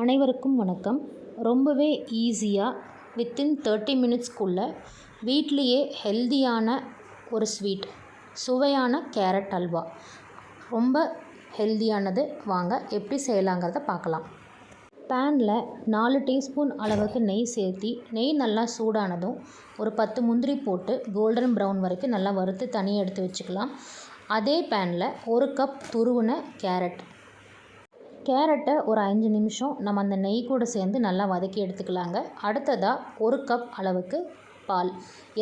அனைவருக்கும் வணக்கம். ரொம்பவே ஈஸியாக வித்தின் தேர்ட்டி மினிட்ஸ்க்குள்ளே வீட்லேயே ஹெல்தியான ஒரு ஸ்வீட் சுவையான கேரட் அல்வா. ரொம்ப ஹெல்தியானது வாங்க எப்படி செய்யலாங்கிறத பார்க்கலாம். பேனில் நாலு டீஸ்பூன் அளவுக்கு நெய் சேர்த்தி நெய் நல்லா சூடானதும் ஒரு பத்து முந்திரி போட்டு கோல்டன் ப்ரௌன் வரைக்கும் நல்லா வறுத்து தனியாக எடுத்து வச்சுக்கலாம். அதே பேனில் ஒரு கப் துருவின கேரட் கேரட்டை ஒரு அஞ்சு நிமிஷம் நம்ம அந்த நெய் கூட சேர்ந்து நல்லா வதக்கி எடுத்துக்கலாங்க. அடுத்ததாக ஒரு கப் அளவுக்கு பால்.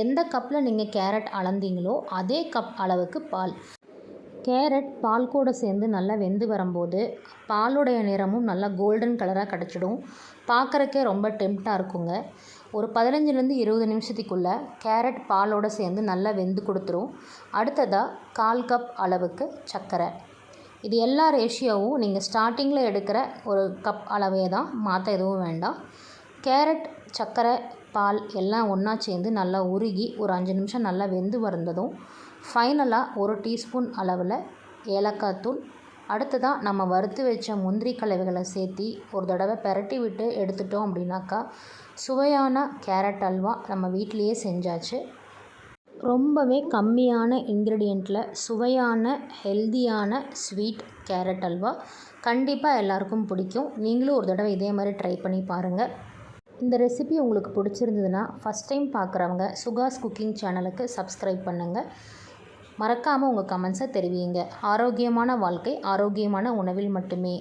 எந்த கப்பில் நீங்கள் கேரட் அளந்தீங்களோ அதே கப் அளவுக்கு பால். கேரட் பால் கூட சேர்ந்து நல்லா வெந்து வரும்போது பாலுடைய நிறமும் நல்லா கோல்டன் கலராக கிடச்சிடும். பார்க்குறக்கே ரொம்ப டெம்ப்டாக இருக்குங்க. ஒரு பதினஞ்சுலேருந்து இருபது நிமிஷத்துக்குள்ளே கேரட் பாலோடு சேர்ந்து நல்லா வெந்து கொடுத்துரும். அடுத்ததாக கால் கப் அளவுக்கு சர்க்கரை இது எல்லா ரேஷியோவும் நீங்கள் ஸ்டார்டிங்கில் எடுக்கிற ஒரு கப் அளவே தான். மாற்ற எதுவும் வேண்டாம். கேரட் சர்க்கரை பால் எல்லாம் ஒன்றா சேர்ந்து நல்லா உருகி ஒரு அஞ்சு நிமிஷம் நல்லா வெந்து வந்ததும் ஃபைனலாக ஒரு டீஸ்பூன் அளவில் ஏலக்காய் தூள். அடுத்ததாக நம்ம வறுத்து வச்ச முந்திரி கலவைகளை சேர்த்தி ஒரு தடவை பெரட்டி விட்டு எடுத்துட்டோம் அப்படின்னாக்கா சுவையான கேரட் அல்வா நம்ம வீட்டிலையே செஞ்சாச்சு. ரொம்பவே கம்மியான இன்க்ரீடியண்ட்டில் சுவையான ஹெல்தியான ஸ்வீட் கேரட் அல்வா கண்டிப்பாக எல்லாருக்கும் பிடிக்கும். நீங்களும் ஒரு தடவை இதே மாதிரி ட்ரை பண்ணி பாருங்கள் இந்த ரெசிபி உங்களுக்கு பிடிச்சிருந்ததுன்னா ஃபஸ்ட் டைம் பார்க்குறவங்க சுகாஸ் குக்கிங் சேனலுக்கு சப்ஸ்கிரைப் பண்ணுங்கள் மறக்காமல் உங்கள் கமெண்ட்ஸை தெரிவிங்க. ஆரோக்கியமான வாழ்க்கை ஆரோக்கியமான உணவில் மட்டுமே.